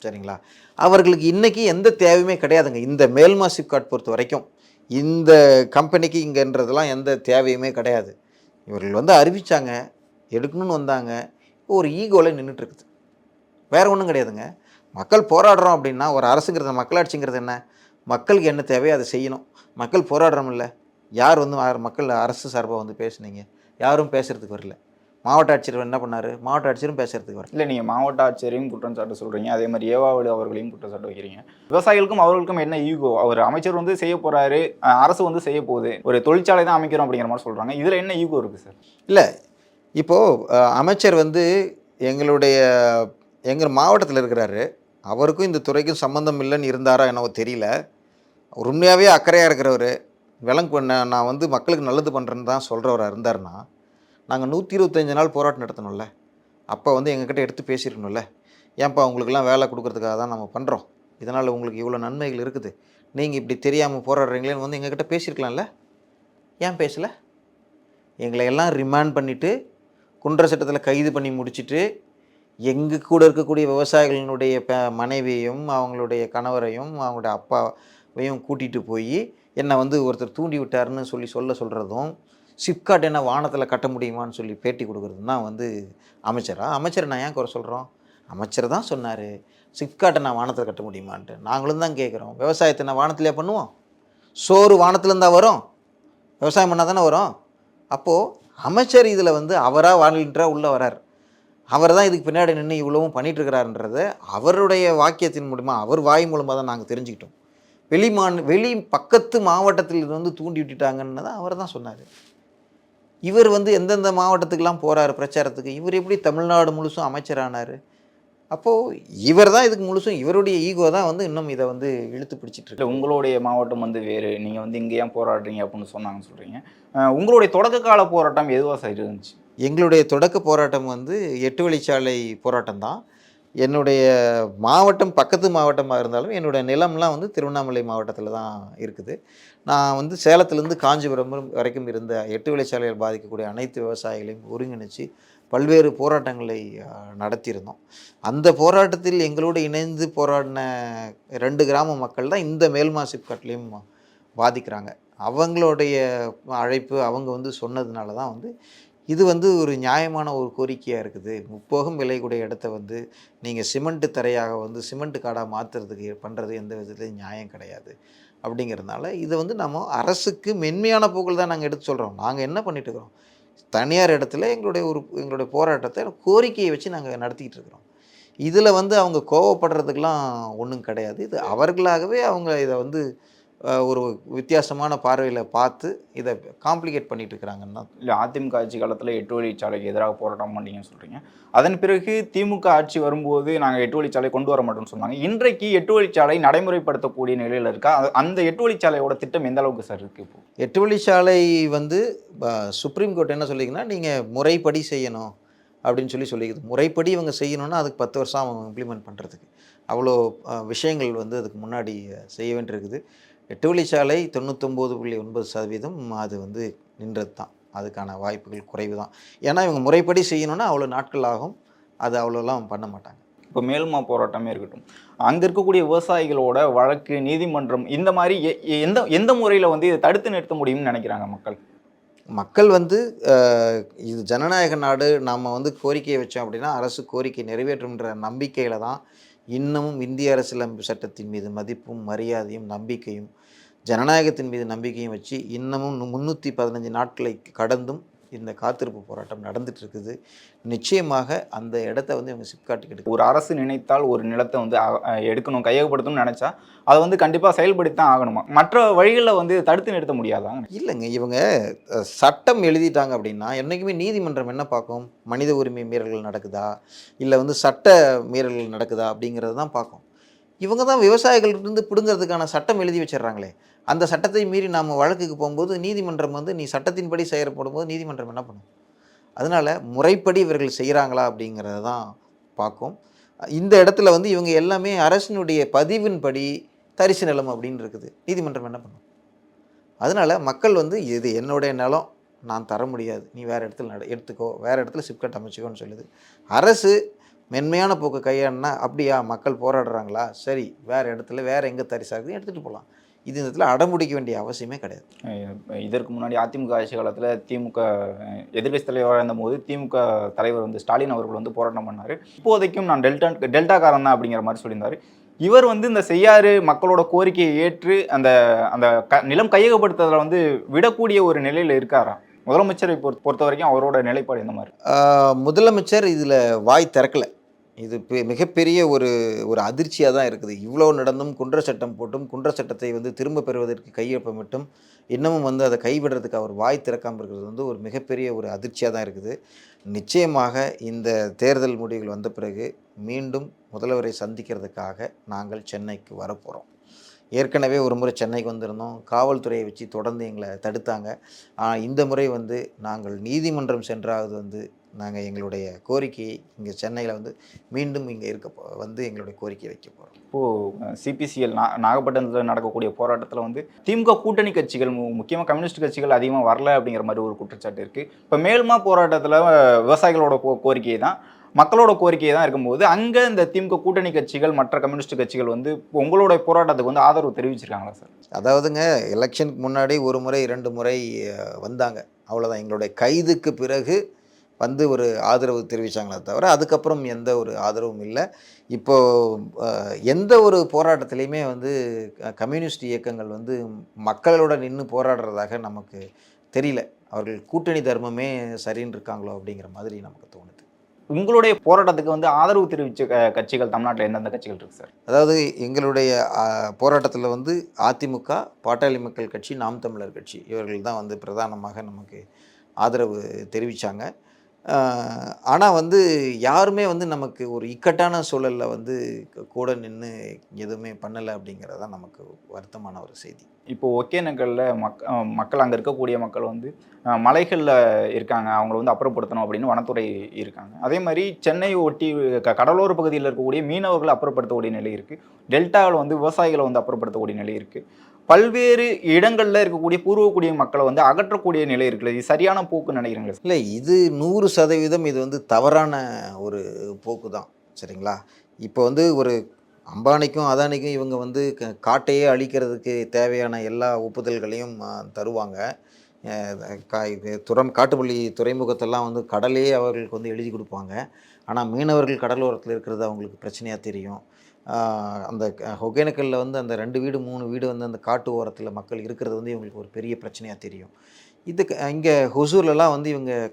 சரிங்களா? அவர்களுக்கு இன்றைக்கி எந்த தேவையுமே கிடையாதுங்க. இந்த மேல்மா சிப்காட் பொறுத்த வரைக்கும் இந்த கம்பெனிக்கு இங்கேன்றதெல்லாம் எந்த தேவையுமே கிடையாது. இவர்கள் வந்து அறிவித்தாங்க எடுக்கணும்னு வந்தாங்க. ஒரு ஈகோவில் நின்றுட்டுருக்குது வேறு ஒன்றும் கிடையாதுங்க. மக்கள் போராடுறோம் அப்படின்னா ஒரு அரசுங்கிறது மக்களாட்சிங்கிறது என்ன? மக்களுக்கு என்ன தேவையோ அதை செய்யணும். மக்கள் போராடுறோம் இல்லை யார் வந்து மக்கள் அரசு சார்பாக வந்து பேசுனீங்க? யாரும் பேசுகிறதுக்கு வரல. மாவட்ட ஆட்சியர் என்ன பண்ணார்? மாவட்ட ஆட்சியரும் பேசுகிறதுக்கு வரல. இல்லை நீங்கள் மாவட்ட ஆட்சியரையும் குற்றம் சாட்ட சொல்கிறீங்க அதே மாதிரி ஏவாவளி அவர்களையும் குற்றம் சாட்ட வைக்கிறீங்க. விவசாயிகளுக்கும் அவர்களுக்கும் என்ன ஈகோ? அவர் அமைச்சர் வந்து செய்ய போகிறாரு அரசு வந்து செய்ய போகுது. ஒரு தொழிற்சாலை தான் அமைக்கிறோம் அப்படிங்கிற மாதிரி சொல்கிறாங்க இதில் என்ன ஈகோ இருக்குது சார்? இல்லை. இப்போது அமைச்சர் வந்து எங்களுடைய எங்கள் மாவட்டத்தில் இருக்கிறாரு. அவருக்கும் இந்த துறைக்கும் சம்மந்தம் இல்லைன்னு இருந்தாரா என்னவோ தெரியல. உண்மையாகவே அக்கறையாக இருக்கிறவர். விலங்கு பண்ண நான் வந்து மக்களுக்கு நல்லது பண்ணுறேன்னு தான் சொல்கிறவராக இருந்தாருன்னா நாங்கள் நூற்றி இருபத்தஞ்சு நாள் போராட்டம் நடத்தணும்ல. அப்போ வந்து எங்ககிட்ட எடுத்து பேசியிருக்கணும்ல. ஏன்ப்பா உங்களுக்கெல்லாம் வேலை கொடுக்கறதுக்காக தான் நம்ம பண்ணுறோம் இதனால் உங்களுக்கு இவ்வளோ நன்மைகள் இருக்குது. நீங்கள் இப்படி தெரியாமல் போராடுறீங்களேன்னு வந்து எங்ககிட்ட பேசியிருக்கலாம்ல. ஏன் பேசலை? எங்களை எல்லாம் ரிமாண்ட் பண்ணிவிட்டு குன்ற சட்டத்தில் கைது பண்ணி முடிச்சுட்டு எங்கள் கூட இருக்கக்கூடிய விவசாயிகளினுடைய ப மனைவியையும் அவங்களுடைய கணவரையும் அவங்களுடைய அப்பாவையும் கூட்டிகிட்டு போய் என்னை வந்து ஒருத்தர் தூண்டி விட்டாருன்னு சொல்லி சொல்ல சொல்கிறதும் சிப்காட் என்ன வானத்தில் கட்ட முடியுமான்னு சொல்லி பேட்டி கொடுக்குறதும் தான் வந்து அமைச்சரா? அமைச்சர் நான் ஏன் குறை சொல்கிறோம் அமைச்சர் தான் சொன்னார் சிப்காட்டை நான் வானத்தில் கட்ட முடியுமான்ட்டு. நாங்களும் தான் கேட்குறோம் விவசாயத்தை நான் வானத்திலே பண்ணுவோம்? சோறு வானத்துலேருந்தா வரும். விவசாயம் பண்ணால் தானே வரும். அப்போது அமைச்சர் இதில் வந்து அவராக வானின்றா உள்ளே வரார். அவர் தான் இதுக்கு பின்னாடி நின்று இவ்வளவும் பண்ணிட்டு இருக்கிறாருன்றத அவருடைய வாக்கியத்தின் மூலிமா அவர் வாய் மூலமாக தான் நாங்கள் தெரிஞ்சுக்கிட்டோம். வெளி மாநில வெளி பக்கத்து மாவட்டத்தில் இருந்து தூண்டி விட்டுட்டாங்கன்னு தான் அவர் தான் சொன்னார். இவர் வந்து எந்தெந்த மாவட்டத்துக்கெல்லாம் போகிறாரு பிரச்சாரத்துக்கு இவர் எப்படி தமிழ்நாடு முழுசும் அமைச்சரானார்? அப்போது இவர் தான் இதுக்கு முழுசும் இவருடைய ஈகோ தான் வந்து இன்னும் இதை வந்து இழுத்து பிடிச்சிட்டு இருக்கு. இல்லை உங்களுடைய மாவட்டம் வந்து வேறு. நீங்கள் வந்து இங்கே ஏன் போராடுறீங்க அப்படின்னு சொன்னாங்கன்னு சொல்கிறீங்க உங்களுடைய தொடக்க கால போராட்டம் எதுவாக சரி இருந்துச்சு? எங்களுடைய தொடக்க போராட்டம் வந்து எட்டு வழிச்சாலை போராட்டம் தான் என்னுடைய மாவட்டம் பக்கத்து மாவட்டமாக இருந்தாலும் என்னுடைய நிலம்லாம் வந்து திருவண்ணாமலை மாவட்டத்தில் தான் இருக்குது. நான் வந்து சேலத்துலேருந்து காஞ்சிபுரம் வரைக்கும் இருந்த எட்டு வழிச்சாலையில் பாதிக்கக்கூடிய அனைத்து விவசாயிகளையும் ஒருங்கிணைச்சு பல்வேறு போராட்டங்களை நடத்தியிருந்தோம். அந்த போராட்டத்தில் எங்களோடு இணைந்து போராடின ரெண்டு கிராம மக்கள் தான் இந்த மேல்மா சிப்காட்லேயும் பாதிக்கிறாங்க. அவங்களுடைய அழைப்பு அவங்க வந்து சொன்னதுனால தான் வந்து இது வந்து ஒரு நியாயமான ஒரு கோரிக்கையாக இருக்குது. முப்போகம் விலை இடத்த வந்து நீங்கள் சிமெண்ட் தரையாக வந்து சிமெண்ட் காடாக மாற்றுறதுக்கு பண்ணுறது எந்த விதத்துலையும் நியாயம் கிடையாது. அப்படிங்கிறதுனால இதை வந்து நம்ம அரசுக்கு மென்மையான போக்கில் தான் நாங்கள் எடுத்து சொல்கிறோம் நாங்கள் என்ன பண்ணிட்டு இருக்கிறோம்? தனியார் இடத்துல எங்களுடைய ஒரு எங்களுடைய போராட்டத்தை கோரிக்கையை வச்சு நாங்கள் நடத்திக்கிட்டு இருக்கிறோம். இதில் வந்து அவங்க கோவப்படுறதுக்கெலாம் ஒன்றும் கிடையாது. இது அவர்களாகவே அவங்க இதை வந்து ஒரு வித்தியாசமான பார்வையில் பார்த்து இதை காம்ப்ளிகேட் பண்ணிட்டு இருக்கிறாங்கன்னா இல்லை அதிமுக ஆட்சி காலத்தில் எட்டு வழிச்சாலைக்கு எதிராக போராட்டம் பண்ணீங்கன்னு சொல்கிறீங்க அதன் பிறகு திமுக ஆட்சி வரும்போது நாங்கள் எட்டு வழிச்சாலை கொண்டு வர மாட்டோம்னு சொன்னாங்க. இன்றைக்கு எட்டு வழிச்சாலை நடைமுறைப்படுத்தக்கூடிய நிலையில் இருக்கா? அந்த எட்டு வழிச்சாலையோட திட்டம் எந்த அளவுக்கு சார் இருக்குது இப்போ? எட்டு வழிச்சாலை வந்து சுப்ரீம் கோர்ட் என்ன சொல்லிங்கன்னா நீங்கள் முறைப்படி செய்யணும் அப்படின்னு சொல்லி சொல்லிக்குது. முறைப்படி இவங்க செய்யணும்னா அதுக்கு பத்து வருஷம் அவங்க இம்ப்ளிமெண்ட் பண்ணுறதுக்கு அவ்வளோ விஷயங்கள் வந்து அதுக்கு முன்னாடி செய்ய வேண்டியிருக்குது. எட்டு வழிச்சாலை தொண்ணூத்தொம்பது புள்ளி ஒன்பது சதவீதம் அது வந்து நின்றது தான் அதுக்கான வாய்ப்புகள் குறைவு தான் ஏன்னா இவங்க முறைப்படி செய்யணும்னா அவ்வளோ நாட்கள் ஆகும் அது அவ்வளோலாம் பண்ண மாட்டாங்க. இப்போ மேல்மா போராட்டமே இருக்கட்டும். அங்கே இருக்கக்கூடிய விவசாயிகளோட வழக்கு நீதிமன்றம் இந்த மாதிரி எந்த எந்த முறையில் வந்து இதை தடுத்து நிறுத்த முடியும்னு நினைக்கிறாங்க மக்கள்? மக்கள் வந்து இது ஜனநாயக நாடு நாம் வந்து கோரிக்கையை வச்சோம் அப்படின்னா அரசு கோரிக்கை நிறைவேற்றும்ன்ற நம்பிக்கையில் தான் இன்னமும் இந்திய அரசியலமைப்பு சட்டத்தின் மீது மதிப்பும் மரியாதையும் நம்பிக்கையும் ஜனநாயகத்தின் மீது நம்பிக்கையும் வச்சு இன்னமும் முந்நூற்றி பதினஞ்சு நாட்களை கடந்தும் இந்த காத்திருப்பு போராட்டம் நடந்துட்டு இருக்குது நிச்சயமாக அந்த இடத்த வந்து இவங்க சிப்காட்டுக்கு எடுக்க ஒரு அரசு நினைத்தால் ஒரு நிலத்தை வந்து எடுக்கணும் கையகப்படுத்தணும்னு நினைச்சா அதை வந்து கண்டிப்பாக செயல்படுத்தித்தான் ஆகணுமா? மற்ற வழிகளில் வந்து தடுத்து நிறுத்த முடியாதா? இல்லைங்க இவங்க சட்டம் எழுதிட்டாங்க அப்படின்னா என்றைக்குமே நீதிமன்றம் என்ன பார்க்கும்? மனித உரிமை மீறல்கள் நடக்குதா? இல்லை வந்து சட்ட மீறல்கள் நடக்குதா அப்படிங்கிறது தான் பார்க்கும். இவங்க தான் விவசாயிகள்கிட்டருந்து பிடுங்கிறதுக்கான சட்டம் எழுதி வச்சிடுறாங்களே. அந்த சட்டத்தை மீறி நாம் வழக்குக்கு போகும்போது நீதிமன்றம் வந்து நீ சட்டத்தின்படி செயற்படும் போது நீதிமன்றம் என்ன பண்ணும்? அதனால் முறைப்படி இவர்கள் செய்கிறாங்களா அப்படிங்கிறத தான் பார்க்கும். இந்த இடத்துல வந்து இவங்க எல்லாமே அரசினுடைய பதிவின்படி தரிசு நிலம் அப்படின்னு இருக்குது. நீதிமன்றம் என்ன பண்ணும்? அதனால் மக்கள் வந்து இது என்னுடைய நிலம் நான் தர முடியாது. நீ வேறு இடத்துல நட எடுத்துக்கோ வேறு இடத்துல சிப்கட் அமைச்சிக்கோன்னு சொல்லுது. அரசு மென்மையான போக்கு கையாண்டா அப்படியா மக்கள் போராடுறாங்களா? சரி வேறு இடத்துல வேறு எங்கே தரிசாக இருக்குது எடுத்துகிட்டு போகலாம் இது இந்த இடத்துல அடமுடிக்க வேண்டிய அவசியமே கிடையாது. இதற்கு முன்னாடி அதிமுக ஆட்சி காலத்தில் திமுக எதிர்கட்சி தலைவராக இருந்தபோது திமுக தலைவர் வந்து ஸ்டாலின் அவர்கள் வந்து போராட்டம் பண்ணார். இப்போதைக்கும் நான் டெல்டா டெல்டாக்காரன் தான் அப்படிங்கிற மாதிரி சொல்லியிருந்தாரு. இவர் வந்து இந்த செய்யாறு மக்களோட கோரிக்கையை ஏற்று அந்த அந்த க நிலம் கையகப்படுத்துறதுல வந்து விடக்கூடிய ஒரு நிலையில் இருக்காரா? முதலமைச்சரை பொறுத்த பொறுத்த வரைக்கும் அவரோட நிலைப்பாடு எந்த மாதிரி? முதலமைச்சர் இதில் வாய் திறக்கலை. இது பெ- மிகப்பெரிய ஒரு ஒரு அதிர்ச்சியாக தான் இருக்குது. இவ்வளோ நடந்தும் குன்ற சட்டம் போட்டும் குன்ற சட்டத்தை வந்து திரும்ப பெறுவதற்கு கையொப்பமிட்டும் இன்னமும் வந்து அதை கைவிடுறதுக்கு அவர் வாய் திறக்காமல் இருக்கிறது வந்து ஒரு மிகப்பெரிய ஒரு அதிர்ச்சியாக தான் இருக்குது. நிச்சயமாக இந்த தேர்தல் முடிவுகள் வந்த பிறகு மீண்டும் முதல்வரை சந்திக்கிறதுக்காக நாங்கள் சென்னைக்கு வரப்போகிறோம் ஏற்கனவே ஒரு முறை சென்னைக்கு வந்திருந்தோம். காவல்துறையை வச்சு தொடர்ந்து எங்களை தடுத்தாங்க. ஆனால் இந்த முறை வந்து நாங்கள் நீதிமன்றம் சென்றாவது வந்து நாங்கள் எங்களுடைய கோரிக்கையை இங்கே சென்னையில் வந்து மீண்டும் இங்கே இருக்க வந்து எங்களுடைய கோரிக்கை வைக்க போகிறோம் இப்போது சிபிசிஎல் நா நாகப்பட்டினத்தில் நடக்கக்கூடிய போராட்டத்தில் வந்து திமுக கூட்டணி கட்சிகள் முக்கியமாக கம்யூனிஸ்ட் கட்சிகள் அதிகமாக வரல அப்படிங்கிற மாதிரி ஒரு குற்றச்சாட்டு இருக்குது இப்போ மேல்மா போராட்டத்தில் விவசாயிகளோட கோ கோரிக்கை தான் மக்களோட கோரிக்கை தான் இருக்கும்போது அங்கே இந்த திமுக கூட்டணி கட்சிகள் மற்ற கம்யூனிஸ்ட் கட்சிகள் வந்து உங்களோட போராட்டத்துக்கு வந்து ஆதரவு தெரிவிச்சிருக்காங்களா சார்? அதாவதுங்க எலெக்ஷனுக்கு முன்னாடி ஒரு முறை இரண்டு முறை வந்தாங்க. அவ்வளோதான் எங்களுடைய கைதுக்கு பிறகு வந்து ஒரு ஆதரவு தெரிவித்தாங்களே தவிர அதுக்கப்புறம் எந்த ஒரு ஆதரவும் இல்லை. இப்போது எந்த ஒரு போராட்டத்திலையுமே வந்து க- கம்யூனிஸ்ட் இயக்கங்கள் வந்து மக்களோட நின்று போராடுறதாக நமக்கு தெரியல. அவர்கள் கூட்டணி தர்மமே சரின்னு இருக்காங்களோ அப்படிங்கிற மாதிரி நமக்கு தோணுது. உங்களுடைய போராட்டத்துக்கு வந்து ஆதரவு தெரிவித்த க- கட்சிகள் தமிழ்நாட்டில் எந்தெந்த கட்சிகள் இருக்குது சார்? அதாவது எங்களுடைய போராட்டத்தில் வந்து அதிமுக பாட்டாளி மக்கள் கட்சி நாம் தமிழர் கட்சி இவர்கள் தான் வந்து பிரதானமாக நமக்கு ஆதரவு தெரிவித்தாங்க ஆனால் வந்து யாருமே வந்து நமக்கு ஒரு இக்கட்டான சூழலில் வந்து கூட நின்று எதுவுமே பண்ணலை அப்படிங்கிறது தான் நமக்கு வருத்தமான ஒரு செய்தி. இப்போ ஒகேனக்கல்ல மக் மக்கள் அங்கே இருக்கக்கூடிய மக்கள் வந்து மலைகளில் இருக்காங்க. அவங்கள வந்து அப்புறப்படுத்தணும் அப்படின்னு வனத்துறை இருக்காங்க. அதே மாதிரி சென்னை ஒட்டி க- கடலோர பகுதியில் இருக்கக்கூடிய மீனவர்களை அப்புறப்படுத்தக்கூடிய நிலை இருக்குது டெல்டாவில் வந்து விவசாயிகளை வந்து அப்புறப்படுத்தக்கூடிய நிலை இருக்குது பல்வேறு இடங்களில் இருக்கக்கூடிய பூர்வக்கூடிய மக்களை வந்து அகற்றக்கூடிய நிலை இருக்குல்ல? இது சரியான போக்கு நினைக்கிறீங்களா இல்லை இது நூறு சதவீதம் இது வந்து தவறான ஒரு போக்கு தான் சரிங்களா? இப்போ வந்து ஒரு அம்பானிக்கும் அதானிக்கும் இவங்க வந்து க- காட்டையே அழிக்கிறதுக்கு தேவையான எல்லா ஒப்புதல்களையும் தருவாங்க. கா- இது துறம் காட்டுப்பள்ளி துறைமுகத்தெல்லாம் வந்து கடலே அவர்களுக்கு வந்து எழுதி கொடுப்பாங்க. ஆனால் மீனவர்கள் கடலோரத்தில் இருக்கிறது அவங்களுக்கு பிரச்சனையாக தெரியும். அந்த க- ஒகேனக்கல்ல வந்து அந்த ரெண்டு வீடு மூணு வீடு வந்து அந்த காட்டு ஓரத்தில் மக்கள் இருக்கிறது வந்து இவங்களுக்கு ஒரு பெரிய பிரச்சனையாக தெரியும். இதுக்கு இங்கே ஹொசூர்லலாம் வந்து இவங்க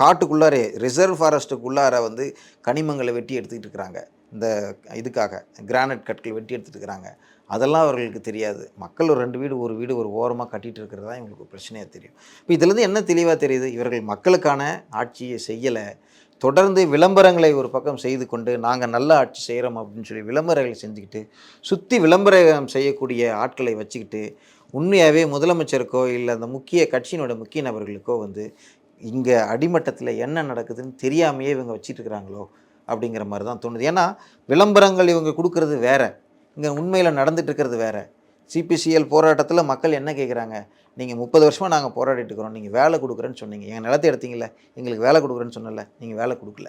காட்டுக்குள்ளாரே ரிசர்வ் ஃபாரஸ்ட்டுக்குள்ளார வந்து கனிமங்களை வெட்டி எடுத்துக்கிட்டு இருக்கிறாங்க. இந்த இதுக்காக கிரானைட் கற்கள் வெட்டி எடுத்துட்டு இருக்கிறாங்க. அதெல்லாம் அவர்களுக்கு தெரியாது. மக்கள் ஒரு ரெண்டு வீடு ஒரு வீடு ஒரு ஓரமாக கட்டிகிட்டு இருக்கிறது தான் இவங்களுக்கு பிரச்சனையாக தெரியும். இப்போ இதுலேருந்து என்ன தெளிவாக தெரியுது? இவர்கள் மக்களுக்கான ஆட்சியை செய்யலை. தொடர்ந்து விளம்பரங்களை ஒரு பக்கம் செய்து கொண்டு நாங்கள் நல்ல ஆட்சி செய்கிறோம் அப்படின்னு சொல்லி விளம்பரங்களை செஞ்சுக்கிட்டு சுற்றி விளம்பரம் செய்யக்கூடிய ஆட்களை வச்சுக்கிட்டு உண்மையாகவே முதலமைச்சருக்கோ இல்லை அந்த முக்கிய கட்சியினோட முக்கிய நபர்களுக்கோ வந்து இங்கே அடிமட்டத்தில் என்ன நடக்குதுன்னு தெரியாமையே இவங்க வச்சிட்ருக்கிறாங்களோ அப்படிங்கிற மாதிரி தான் தோணுது. ஏன்னா விளம்பரங்கள் இவங்க கொடுக்கறது வேறு. இங்கே உண்மையில் நடந்துட்டு இருக்கிறது வேறு. சிபிசிஎல் போராட்டத்தில் மக்கள் என்ன கேட்குறாங்க நீங்கள் முப்பது வருஷமாக நாங்கள் போராடிட்டு இருக்கிறோம். நீங்கள் வேலை கொடுக்குறேன்னு சொன்னீங்க. எங்கள் நிலத்தை எடுத்தீங்களே எங்களுக்கு வேலை கொடுக்குறேன்னு சொன்னல. நீங்கள் வேலை கொடுக்கல.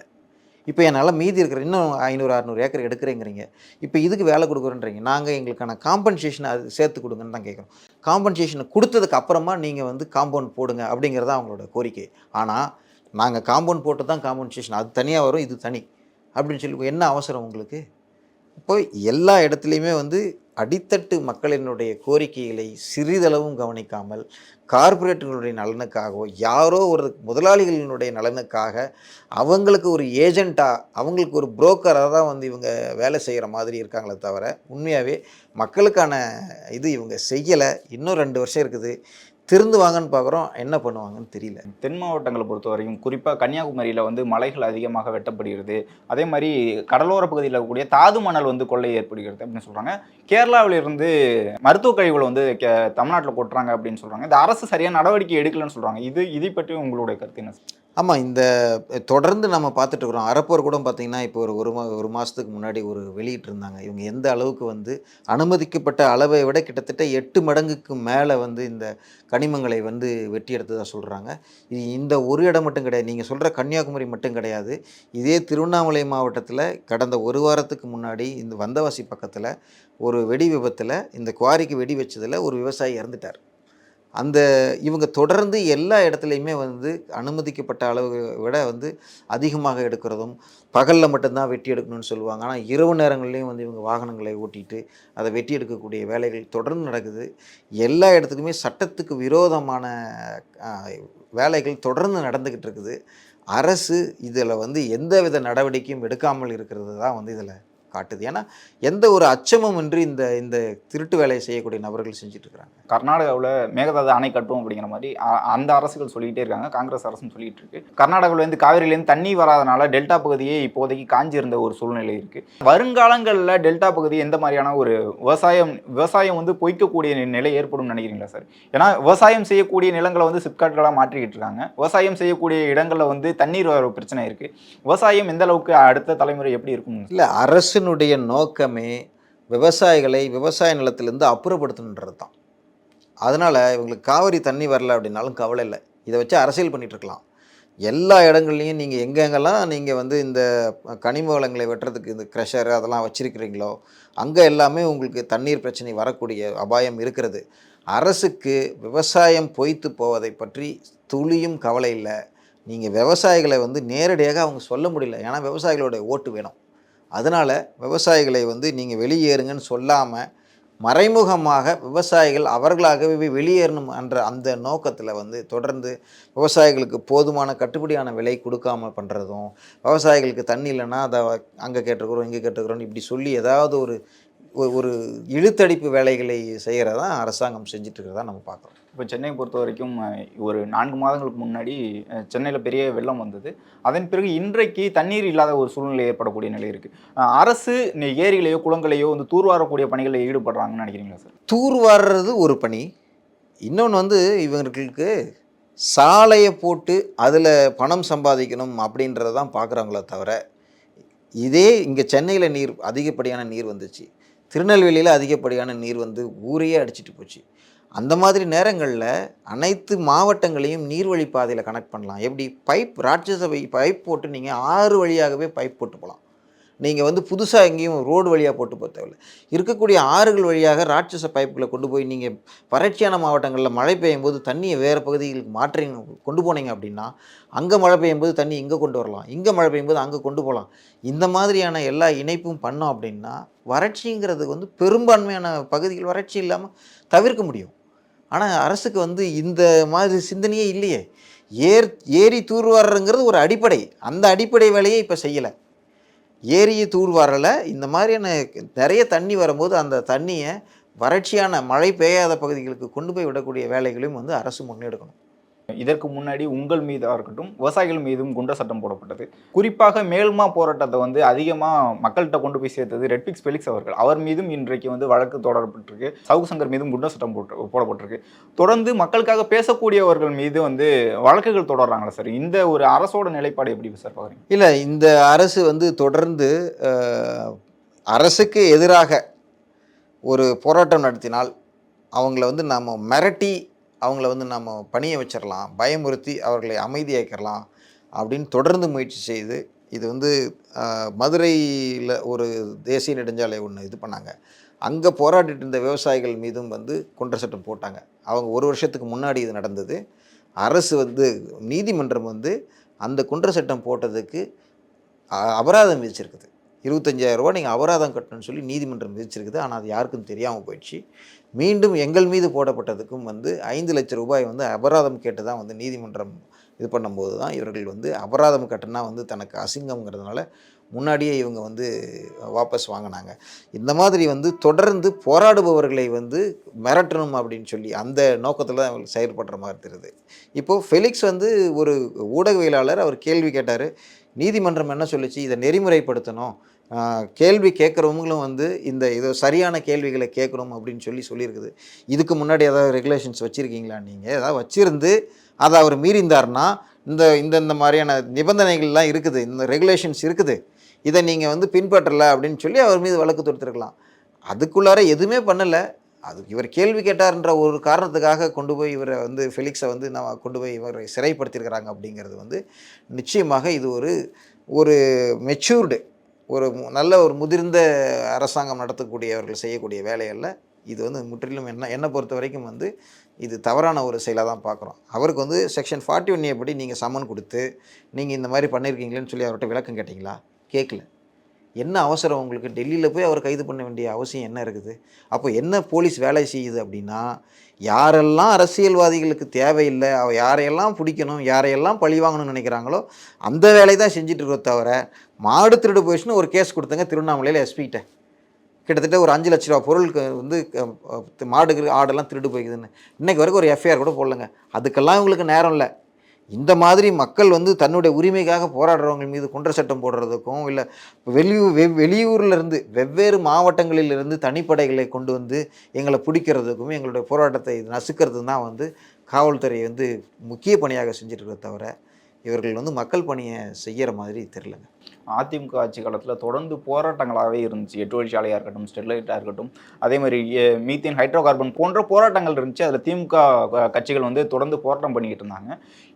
இப்போ என்னால் மீதி இருக்கிற இன்னும் ஐநூறு அறநூறு ஏக்கர் எடுக்கிறேங்கிறீங்க. இப்போ இதுக்கு வேலை கொடுக்குறேன்றீங்க. நாங்கள் எங்களுக்கான காம்பன்சேஷனை அது சேர்த்து கொடுங்கன்னு தான் கேட்குறோம் காம்பன்சேஷனை கொடுத்ததுக்கு அப்புறமா நீங்கள் வந்து காம்பவுண்ட் போடுங்க அப்படிங்கிறது அவங்களோட கோரிக்கை. ஆனால் நாங்கள் காம்பவுண்ட் போட்டு தான் காம்பன்சேஷன் அது தனியாக வரும் இது தனி. அப்படின்னு சொல்லி என்ன அவசரம் உங்களுக்கு? இப்போ எல்லா இடத்துலையுமே வந்து அடித்தட்டு மக்களினுடைய கோரிக்கைகளை சிறிதளவும் கவனிக்காமல் கார்ப்பரேட்டுகளுடைய நலனுக்காகவோ யாரோ ஒரு முதலாளிகளினுடைய நலனுக்காக அவங்களுக்கு ஒரு ஏஜெண்ட்டாக அவங்களுக்கு ஒரு புரோக்கராக தான் வந்து இவங்க வேலை செய்கிற மாதிரி இருக்காங்களே தவிர உண்மையாகவே மக்களுக்கான இது இவங்க செய்யலை. இன்னும் ரெண்டு வருஷம் இருக்குது. திருந்துவாங்கன்னு பார்க்குறோம் என்ன பண்ணுவாங்கன்னு தெரியல. தென் மாவட்டங்களை பொறுத்த வரைக்கும் குறிப்பாக கன்னியாகுமரியில் வந்து மலைகள் அதிகமாக வெட்டப்படுகிறது. அதே மாதிரி கடலோர பகுதியில் இருக்கக்கூடிய தாது மணல் வந்து கொள்ளை ஏற்படுகிறது அப்படின்னு சொல்கிறாங்க கேரளாவிலிருந்து மருத்துவ கழிவுகளை வந்து கே தமிழ்நாட்டில் கொட்டுறாங்க அப்படின்னு சொல்கிறாங்க இந்த அரசு சரியாக நடவடிக்கை எடுக்கலன்னு சொல்கிறாங்க இது இதை பற்றி உங்களுடைய கருத்து என்ன? ஆமாம் இந்த தொடர்ந்து நம்ம பார்த்துட்டு இருக்கிறோம். அறப்போர் கூட பார்த்திங்கன்னா இப்போ ஒரு ஒரு மா ஒரு மாதத்துக்கு முன்னாடி ஒரு வெளியிட்டிருந்தாங்க இவங்க எந்த அளவுக்கு வந்து அனுமதிக்கப்பட்ட அளவை விட கிட்டத்தட்ட எட்டு மடங்குக்கு மேலே வந்து இந்த கனிமங்களை வந்து வெட்டி எடுத்ததாக சொல்கிறாங்க இது இந்த ஒரு இடம் மட்டும் கிடையாது. நீங்கள் சொல்கிற கன்னியாகுமரி மட்டும் கிடையாது. இதே திருவண்ணாமலை மாவட்டத்தில் கடந்த ஒரு வாரத்துக்கு முன்னாடி இந்த வந்தவாசி பக்கத்தில் ஒரு வெடி விபத்தில் இந்த குவாரிக்கு வெடி வச்சதில் ஒரு விவசாயி இறந்துட்டார். அந்த இவங்க தொடர்ந்து எல்லா இடத்துலையுமே வந்து அனுமதிக்கப்பட்ட அளவு விட வந்து அதிகமாக எடுக்கிறதும் பகலில் மட்டும்தான் வெட்டி எடுக்கணும்னு சொல்லுவாங்க. ஆனால் இரவு நேரங்கள்லேயும் வந்து இவங்க வாகனங்களை ஓட்டிட்டு அதை வெட்டி எடுக்கக்கூடிய வேலைகள் தொடர்ந்து நடக்குது. எல்லா இடத்துக்குமே சட்டத்துக்கு விரோதமான வேலைகள் தொடர்ந்து நடந்துக்கிட்டு இருக்குது. அரசு இதில் வந்து எந்தவித நடவடிக்கையும் எடுக்காமல் இருக்கிறது தான் வந்து இதில் காட்டுது. ஏன்னா எந்த ஒரு அச்சமும் இன்றி இந்த இந்த திருட்டு வேலையை செய்யக்கூடிய நபர்கள் செஞ்சுட்டு இருக்கிறாங்க கர்நாடகாவில் மேகதாது அணை கட்டும் அப்படிங்கிற மாதிரி அந்த அரசுகள் சொல்லிக்கிட்டே இருக்காங்க. காங்கிரஸ் அரசும் சொல்லிட்டு இருக்கு கர்நாடகாவிலேருந்து காவிரியிலேருந்து தண்ணி வராதனால டெல்டா பகுதியே இப்போதைக்கு காஞ்சி இருந்த ஒரு சூழ்நிலை இருக்கு. வருங்காலங்களில் டெல்டா பகுதி எந்த மாதிரியான ஒரு விவசாயம் விவசாயம் வந்து பொய்க்கக்கூடிய நிலை ஏற்படும் நினைக்கிறீங்களா சார்? ஏன்னா விவசாயம் செய்யக்கூடிய நிலங்களை வந்து சிப்காட்களாக மாற்றிக்கிட்டு இருக்காங்க விவசாயம் செய்யக்கூடிய இடங்களில் வந்து தண்ணீர் வர பிரச்சனை இருக்கு. விவசாயம் எந்த அளவுக்கு அடுத்த தலைமுறை எப்படி இருக்கும் இல்லை அரசினுடைய நோக்கமே விவசாயிகளை விவசாய நிலத்திலேருந்து அப்புறப்படுத்தணுன்றது தான் அதனால் இவங்களுக்கு காவிரி தண்ணி வரல அப்படின்னாலும் கவலை இல்லை. இதை வச்சு அரசியல் பண்ணிகிட்ருக்கலாம் எல்லா இடங்கள்லையும் நீங்கள் எங்கெங்கெல்லாம் நீங்கள் வந்து இந்த கனிம வளங்களை வெட்டுறதுக்கு இந்த க்ரெஷர் அதெல்லாம் வச்சுருக்கிறீங்களோ அங்கே எல்லாமே உங்களுக்கு தண்ணீர் பிரச்சனை வரக்கூடிய அபாயம் இருக்கிறது. அரசுக்கு விவசாயம் பொய்த்து போவதை பற்றி துளியும் கவலை இல்லை. நீங்கள் விவசாயிகளை வந்து நேரடியாக அவங்க சொல்ல முடியல. ஏன்னா விவசாயிகளோட ஓட்டு வேணும். அதனால் விவசாயிகளை வந்து நீங்கள் வெளியேறுங்கன்னு சொல்லாமல் மறைமுகமாக விவசாயிகள் அவர்களாகவே வெளியேறணும் என்ற அந்த நோக்கத்தில் வந்து தொடர்ந்து விவசாயிகளுக்கு போதுமான கட்டுப்படியான விலை கொடுக்காம பண்ணுறதும் விவசாயிகளுக்கு தண்ணி இல்லைன்னா அதை அங்கே கேட்டுருக்குறோம் இங்கே கேட்டுருக்குறோம் இப்படி சொல்லி ஏதாவது ஒரு ஒரு- இழுத்தடிப்பு வேலைகளை செய்கிறதான் அரசாங்கம் செஞ்சுட்டு இருக்கிறதா நம்ம பார்க்குறோம். இப்போ சென்னையை பொறுத்த வரைக்கும் ஒரு நான்கு மாதங்களுக்கு முன்னாடி சென்னையில் பெரிய வெள்ளம் வந்தது. அதன் பிறகு இன்றைக்கு தண்ணீர் இல்லாத ஒரு சூழ்நிலை ஏற்படக்கூடிய நிலை இருக்குது அரசு ஏரிகளையோ குளங்களையோ வந்து தூர்வாரக்கூடிய பணிகளில் ஈடுபடுறாங்கன்னு நினைக்கிறீங்களா சார்? தூர்வாடுறது ஒரு பணி. இன்னொன்று வந்து இவங்களுக்கு சாலையை போட்டு அதில் பணம் சம்பாதிக்கணும் அப்படின்றத தான் பார்க்குறாங்களே தவிர இதே இங்கே சென்னையில் நீர் அதிகப்படியான நீர் வந்துச்சு. திருநெல்வேலியில் அதிகப்படியான நீர் வந்து ஊரையே அடிச்சிட்டு போச்சு. அந்த மாதிரி நேரங்களில் அனைத்து மாவட்டங்களையும் நீர்வழி பாதையில் கனெக்ட் பண்ணலாம். எப்படி? பைப் ராட்சச பைப் போட்டு நீங்கள் ஆறு வழியாகவே பைப் போட்டு போகலாம் நீங்கள் வந்து புதுசாக எங்கேயும் ரோடு வழியாக போட்டு போக தேவையில்லை. இருக்கக்கூடிய ஆறுகள் வழியாக ராட்சச பைப்புகளை கொண்டு போய் நீங்கள் வறட்சியான மாவட்டங்களில் மழை பெய்யும் போது தண்ணியை வேறு பகுதிகளுக்கு மாற்றி கொண்டு போனீங்க அப்படின்னா அங்கே மழை பெய்யும் போது தண்ணி இங்கே கொண்டு வரலாம். இங்கே மழை பெய்யும் போது அங்கே கொண்டு போகலாம். இந்த மாதிரியான எல்லா இணைப்பும் பண்ணோம் அப்படின்னா வறட்சிங்கிறது வந்து பெரும்பான்மையான பகுதிகள் வறட்சி இல்லாமல் தவிர்க்க முடியும். ஆனால் அரசுக்கு வந்து இந்த மாதிரி சிந்தனையே இல்லையே. ஏர் ஏரி தூர்வாரங்கிறது ஒரு அடிப்படை. அந்த அடிப்படை வேலையை இப்போ செய்யலை. ஏரியை தூர்வாரலை இந்த மாதிரியான நிறைய தண்ணி வரும்போது அந்த தண்ணியை வறட்சியான மழை பெய்யாத பகுதிகளுக்கு கொண்டு போய் விடக்கூடிய வேலைகளையும் வந்து அரசு முன்னெடுக்கணும். இதற்கு முன்னாடி உங்கள் மீதாக இருக்கட்டும் விவசாயிகள் மீதும் குண்ட சட்டம் போடப்பட்டது. குறிப்பாக மேல்மா போராட்டத்தை வந்து அதிகமாக மக்கள்கிட்ட கொண்டு போய் சேர்த்தது ரெட்பிக்ஸ் பெலிக்ஸ் அவர்கள். அவர் மீதும் இன்றைக்கு வந்து வழக்கு தொடரப்பட்டிருக்கு. சவுக்கு சங்கர் மீதும் குண்ட சட்டம் போட்டு போடப்பட்டிருக்கு. தொடர்ந்து மக்களுக்காக பேசக்கூடியவர்கள் மீது வந்து வழக்குகள் தொடர்றாங்களா சார்? இந்த ஒரு அரசோட நிலைப்பாடு எப்படி சார் பார்க்குறீங்க இல்லை இந்த அரசு வந்து தொடர்ந்து அரசுக்கு எதிராக ஒரு போராட்டம் நடத்தினால் அவங்கள வந்து நாம் மிரட்டி அவங்கள வந்து நம்ம பணிய வச்சிடலாம் பயமுறுத்தி அவர்களை அமைதியாக்கிடலாம் அப்படின்னு தொடர்ந்து முயற்சி செய்து இது வந்து மதுரையில் ஒரு தேசிய நெடுஞ்சாலை ஒன்று இது பண்ணாங்க. அங்கே போராடிட்டு இருந்த விவசாயிகள் மீதும் வந்து குன்ற சட்டம் போட்டாங்க. அவங்க ஒரு வருஷத்துக்கு முன்னாடி இது நடந்தது. அரசு வந்து நீதிமன்றம் வந்து அந்த குன்ற சட்டம் போட்டதுக்கு அபராதம் விதிச்சிருக்குது. இருபத்தஞ்சாயிரம் ரூபா நீங்கள் அபராதம் கட்டணும்னு சொல்லி நீதிமன்றம் விதிச்சிருக்குது. ஆனால் அது யாருக்கும் தெரியாமல் போயிடுச்சு. மீண்டும் எங்கள் மீது போடப்பட்டதுக்கும் வந்து ஐந்து லட்சம் ரூபாய் வந்து அபராதம் கேட்டு தான் வந்து நீதிமன்றம் இது பண்ணும்போது தான் இவர்கள் வந்து அபராதம் கட்டினா வந்து தனக்கு அசிங்கம்ங்கிறதுனால முன்னாடியே இவங்க வந்து வாபஸ் வாங்கினாங்க. இந்த மாதிரி வந்து தொடர்ந்து போராடுபவர்களை வந்து மிரட்டணும் அப்படின்னு சொல்லி அந்த நோக்கத்தில் தான் அவங்க செயல்படுற மாதிரி தெரியுது. இப்போது ஃபெலிக்ஸ் வந்து ஒரு ஊடகவியலாளர் அவர் கேள்வி கேட்டார். நீதிமன்றம் என்ன சொல்லிச்சு? இதை நெறிமுறைப்படுத்தணும். கேள்வி கேட்குறவங்களும் வந்து இந்த இது சரியான கேள்விகளை கேட்கணும் அப்படின்னு சொல்லி சொல்லியிருக்குது. இதுக்கு முன்னாடி ஏதாவது ரெகுலேஷன்ஸ் வச்சுருக்கீங்களா நீங்கள் ஏதாவது வச்சுருந்து அதை அவர் மீறிந்தார்னா இந்த இந்த இந்த மாதிரியான நிபந்தனைகள்லாம் இருக்குது. இந்த ரெகுலேஷன்ஸ் இருக்குது. இதை நீங்கள் வந்து பின்பற்றலை அப்படின்னு சொல்லி அவர் மீது வழக்கு தொடுத்துருக்கலாம். அதுக்குள்ளார எதுவுமே பண்ணலை. அது இவர் கேள்வி கேட்டார்ன்ற ஒரு காரணத்துக்காக கொண்டு போய் இவரை வந்து ஃபெலிக்ஸை வந்து நம்ம கொண்டு போய் இவரை சிறைப்படுத்தியிருக்கிறாங்க அப்படிங்கிறது வந்து நிச்சயமாக இது ஒரு ஒரு மெச்சூர்டு ஒரு நல்ல ஒரு முதிர்ந்த அரசாங்கம் நடத்தக்கூடியவர்கள் செய்யக்கூடிய வேலைகளில் இது வந்து முற்றிலும் என்ன என்னை பொறுத்த வரைக்கும் வந்து இது தவறான ஒரு செயலாக தான் பார்க்குறோம் அவருக்கு வந்து செக்ஷன் ஃபார்ட்டி ஒன் படி நீங்கள் சம்மன் கொடுத்து நீங்கள் இந்த மாதிரி பண்ணியிருக்கீங்களேன்னு சொல்லி அவர்கிட்ட விளக்கம் கேட்டிங்களா? கேட்கல என்ன அவசரம் உங்களுக்கு? டெல்லியில் போய் அவர் கைது பண்ண வேண்டிய அவசியம் என்ன இருக்குது? அப்போ என்ன போலீஸ் வேலை செய்யுது அப்படின்னா யாரெல்லாம் அரசியல்வாதிகளுக்கு தேவையில்லை அவ யாரையெல்லாம் பிடிக்கணும் யாரையெல்லாம் பழி வாங்கணும்னு நினைக்கிறாங்களோ அந்த வேலையை தான் செஞ்சுட்டு இருக்கோ தவிர மாடு திருடு போயிடுச்சுன்னு ஒரு கேஸ் கொடுத்தங்க திருவண்ணாமலையில் எஸ்பிகிட்ட கிட்டத்தட்ட ஒரு அஞ்சு லட்ச ரூபா பொருளுக்கு வந்து மாடு ஆடெல்லாம் திருடு போய்க்குதுன்னு. இன்றைக்கு வரைக்கும் ஒரு எஃப்ஐஆர் கூட போடலங்க. அதுக்கெல்லாம் இவங்களுக்கு நேரம் இல்லை. இந்த மாதிரி மக்கள் வந்து தன்னுடைய உரிமைக்காக போராடுறவங்க மீது குன்ற சட்டம் போடுறதுக்கும் இல்லை வெளியூர் வெ வெளியூர்லேருந்து வெவ்வேறு மாவட்டங்களிலிருந்து தனிப்படைகளை கொண்டு வந்து எங்களை பிடிக்கிறதுக்கும் எங்களுடைய போராட்டத்தை நசுக்கிறது தான் வந்து காவல்துறை வந்து முக்கிய பணியாக செஞ்சுட்டு இருக்கிறத தவிர இவர்கள் வந்து மக்கள் பணியை செய்கிற மாதிரி தெரிலங்க அதிமுக ஆட்சி காலத்தில் தொடர்ந்து போராட்டங்களாகவே இருந்துச்சு. எட்டு வழிச்சாலையாக இருக்கட்டும் ஸ்டெர்லைட்டாக இருக்கட்டும் அதே மாதிரி மீத்தேன் ஹைட்ரோ கார்பன் போன்ற போராட்டங்கள் இருந்துச்சு. அதில் திமுக கட்சிகள் வந்து தொடர்ந்து போராட்டம் பண்ணிக்கிட்டு இருந்தாங்க.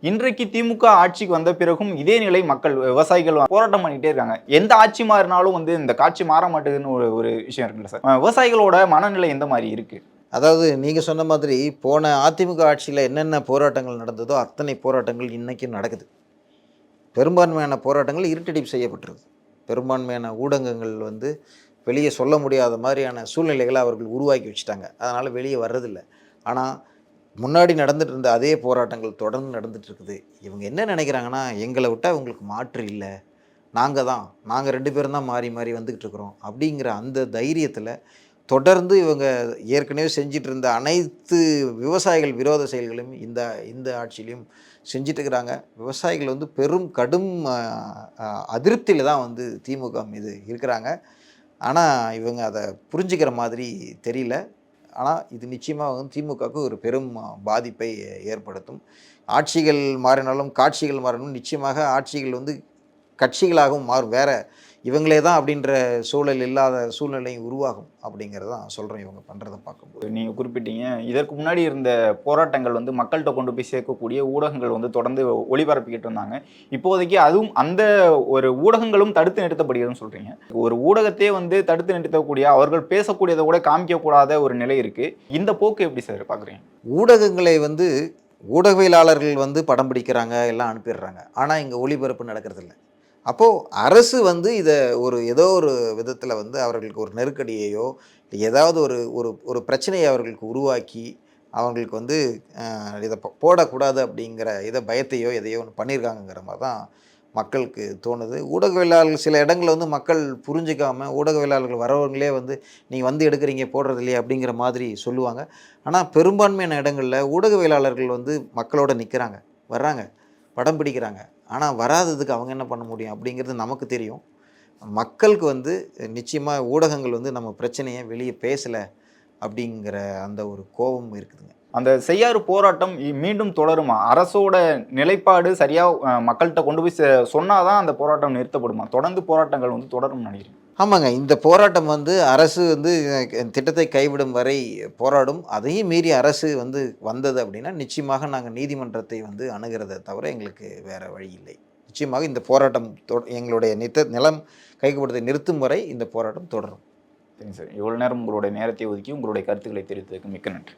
இன்றைக்கு திமுக ஆட்சிக்கு வந்த பிறகும் இதே நிலை மக்கள் விவசாயிகள் போராட்டம் பண்ணிகிட்டே இருக்காங்க. எந்த ஆட்சி மாறினாலும் வந்து இந்த காட்சி மாற மாட்டேதுன்னு ஒரு ஒரு விஷயம் இருக்குல்ல சார்? விவசாயிகளோட மனநிலை எந்த மாதிரி இருக்குது அதாவது நீங்கள் சொன்ன மாதிரி போன அதிமுக ஆட்சியில் என்னென்ன போராட்டங்கள் நடந்ததோ அத்தனை போராட்டங்கள் இன்றைக்கும் நடக்குது. பெரும்பான்மையான போராட்டங்கள் இருட்டடிப்பு செய்யப்பட்டிருக்கு. பெரும்பான்மையான ஊடகங்கள் வந்து வெளியே சொல்ல முடியாத மாதிரியான சூழ்நிலைகளை அவர்கள் உருவாக்கி வச்சுட்டாங்க. அதனால் வெளியே வர்றதில்ல. ஆனால் முன்னாடி நடந்துட்டு இருந்த அதே போராட்டங்கள் தொடர்ந்து நடந்துட்டு இருக்குது. இவங்க என்ன நினைக்கிறாங்கன்னா எங்களை விட்டால் உங்களுக்கு மாற்று இல்லை. நாங்கள் தான். நாங்கள் ரெண்டு பேரும் தான் மாறி மாறி வந்துக்கிட்டு இருக்கிறோம். அப்படிங்கிற அந்த தைரியத்தில் தொடர்ந்து இவங்க ஏற்கனவே செஞ்சிட்டு இருந்த அனைத்து விவசாயிகள் விரோத செயல்களையும் இந்த இந்த ஆட்சியிலையும் செஞ்சிட்ருக்கிறாங்க விவசாயிகள் வந்து பெரும் கடும் அதிருப்தியில் தான் வந்து திமுக மீது இருக்கிறாங்க. ஆனால் இவங்க அதை புரிஞ்சுக்கிற மாதிரி தெரியல. ஆனால் இது நிச்சயமாக வந்து திமுகவுக்கு ஒரு பெரும் பாதிப்பை ஏற்படுத்தும். ஆட்சிகள் மாறினாலும் காட்சிகள் மாறினாலும் நிச்சயமாக ஆட்சிகள் வந்து கட்சிகளாகவும் மாறும். வேறு இவங்களே தான் அப்படின்ற சூழல் இல்லாத சூழ்நிலை உருவாகும் அப்படிங்கிறத தான் சொல்கிறேன் இவங்க பண்ணுறதை பார்க்கும்போது. நீங்கள் குறிப்பிட்டீங்க. இதற்கு முன்னாடி இருந்த போராட்டங்கள் வந்து மக்கள்கிட்ட கொண்டு போய் சேர்க்கக்கூடிய ஊடகங்கள் வந்து தொடர்ந்து ஒளிபரப்பிக்கிட்டு இருந்தாங்க. இப்போதைக்கு அதுவும் அந்த ஒரு ஊடகங்களும் தடுத்து நிறுத்தப்படுகிறதுன்னு சொல்றீங்க. ஒரு ஊடகத்தையே வந்து தடுத்து நிறுத்தக்கூடிய அவர்கள் பேசக்கூடியதை கூட காமிக்கக்கூடாத ஒரு நிலை இருக்கு. இந்த போக்கு எப்படி சார் பார்க்குறீங்க? ஊடகங்களை வந்து ஊடகவியலாளர்கள் வந்து படம் பிடிக்கிறாங்க எல்லாம் அனுப்பிடுறாங்க. ஆனால் இங்கே ஒளிபரப்பு நடக்கிறதில்ல. அப்போது அரசு வந்து இதை ஒரு ஏதோ ஒரு விதத்தில் வந்து அவர்களுக்கு ஒரு நெருக்கடியையோ ஏதாவது ஒரு ஒரு ஒரு பிரச்சனையை அவர்களுக்கு உருவாக்கி அவங்களுக்கு வந்து இதை போடக்கூடாது அப்படிங்கிற இதை பயத்தையோ எதையோ ஒன்று பண்ணியிருக்காங்கங்கிற மாதிரி தான் மக்களுக்கு தோணுது. ஊடகவியலாளர்கள் சில இடங்களில் வந்து மக்கள் புரிஞ்சிக்காமல் ஊடகவியலாளர்கள் வரவங்களே வந்து நீங்கள் வந்து எடுக்கிறீங்க போடுறது இல்லையா அப்படிங்கிற மாதிரி சொல்லுவாங்க. ஆனால் பெரும்பான்மையான இடங்களில் ஊடகவியலாளர்கள் வந்து மக்களோட நிற்கிறாங்க வர்றாங்க படம் பிடிக்கிறாங்க. ஆனால் வராததுக்கு அவங்க என்ன பண்ண முடியும் அப்படிங்கிறது நமக்கு தெரியும். மக்களுக்கு வந்து நிச்சயமாக ஊடகங்கள் வந்து நம்ம பிரச்சனையை வெளியே பேசலை அப்படிங்கிற அந்த ஒரு கோபம் இருக்குதுங்க. அந்த செய்யாறு போராட்டம் மீண்டும் தொடருமா? அரசோட நிலைப்பாடு சரியாக மக்கள்கிட்ட கொண்டு போய் சொன்னாதான் அந்த போராட்டம் நிறுத்தப்படுமா? தொடர்ந்து போராட்டங்கள் வந்து தொடரும் நினைக்கிறேன் ஆமாங்க இந்த போராட்டம் வந்து அரசு வந்து திட்டத்தை கைவிடும் வரை போராடும். அதையும் மீறி அரசு வந்து வந்தது அப்படின்னா நிச்சயமாக நாங்கள் நீதிமன்றத்தை வந்து அணுகிறதை தவிர எங்களுக்கு வேறு வழி இல்லை. நிச்சயமாக இந்த போராட்டம் தொ- எங்களுடைய நித்த நிலம் கைக்கப்படுத்தி நிறுத்தும் வரை இந்த போராட்டம் தொடரும். சரிங்க சார். இவ்வளோ நேரம் உங்களுடைய நேரத்தை ஒதுக்கி உங்களுடைய கருத்துக்களை தெரிவித்ததுக்கு மிக்க நன்றி.